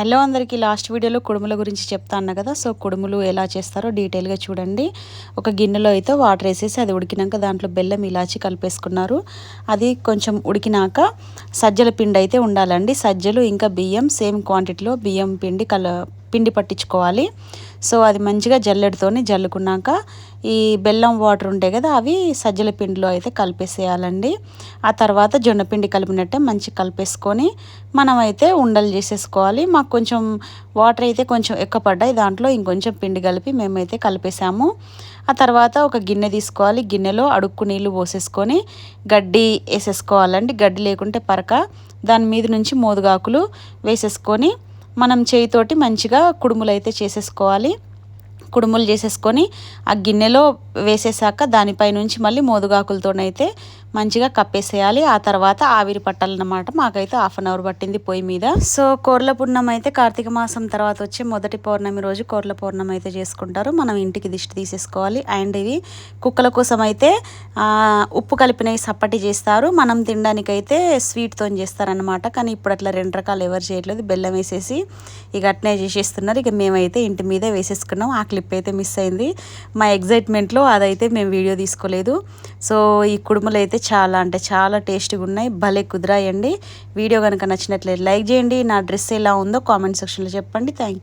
Hello అందరికీ last వీడియోలో కుడుముల గురించి చెప్తా అన్న కదా సో కుడుములు ఎలా చేస్తారో డీటెయిల్గా చూడండి. ఒక గిన్నెలో అయితే వాటర్ వేసేసి అది ఉడికినాక దాంట్లో బెల్లం ఇలాచి కలిపేసుకున్నారు. అది కొంచెం ఉడికినాక సజ్జల పిండి అయితే ఉండాలండి. సజ్జలు ఇంకా బియ్యం సేమ్ క్వాంటిటీలో బియ్యం పిండి కల పిండి పట్టించుకోవాలి. సో అది మంచిగా జల్లెడతోని జల్లుకున్నాక ఈ బెల్లం వాటర్ ఉంటాయి కదా అవి సజ్జల పిండిలో అయితే కలిపేసేయాలండి. ఆ తర్వాత జొన్న పిండి కలిపినట్టే మంచి కలిపేసుకొని మనం అయితే ఉండలు చేసేసుకోవాలి. మాకు కొంచెం వాటర్ అయితే కొంచెం ఎక్కువ పడ్డాయి దాంట్లో ఇంకొంచెం పిండి కలిపి మేమైతే కలిపేసాము. ఆ తర్వాత ఒక గిన్నె తీసుకోవాలి. గిన్నెలో అడుక్కు నీళ్ళు పోసేసుకొని గడ్డి వేసేసుకోవాలండి. గడ్డి లేకుంటే పరక. దాని మీద నుంచి మోదుగాకులు వేసేసుకొని మనం చేయితోటి మంచిగా కుడుములు అయితే చేసేసుకోవాలి. కుడుములు చేసేసుకొని ఆ గిన్నెలో వేసేసాక దానిపై నుంచి మళ్ళీ మోదుగాకులతోనైతే మంచిగా కప్పేసేయాలి. ఆ తర్వాత ఆవిరి పట్టాలన్నమాట. మాకైతే హాఫ్ అన్ అవర్ పట్టింది పొయ్యి మీద. సో కోర్ల పూర్ణం అయితే కార్తీక మాసం తర్వాత వచ్చే మొదటి పౌర్ణమి రోజు కోర్ల పూర్ణం అయితే చేసుకుంటారు. మనం ఇంటికి దిష్టి తీసేసుకోవాలి. అండ్ ఇవి కుక్కల కోసం అయితే ఉప్పు కలిపినవి సప్పటి చేస్తారు. మనం తినడానికైతే స్వీట్తో చేస్తారనమాట కానీ ఇప్పుడు అట్లా రెండు రకాలు ఎవరు చేయట్లేదు. బెల్లం వేసేసి ఇక అట్నే చేసేస్తున్నారు. ఇక మేమైతే ఇంటి మీద వేసేసుకున్నాం. ఆకలి క్లిప్ అయితే మిస్ అయింది. మా ఎగ్జైట్మెంట్లో అదైతే మేము వీడియో తీసుకోలేదు. సో ఈ కుడుములు అయితే చాలా అంటే చాలా టేస్టీగా ఉన్నాయి. భలే కుదిరాయండి. వీడియో కనుక నచ్చినట్లయితే లైక్ చేయండి. నా డ్రెస్ ఎలా ఉందో కామెంట్ సెక్షన్లో చెప్పండి. థ్యాంక్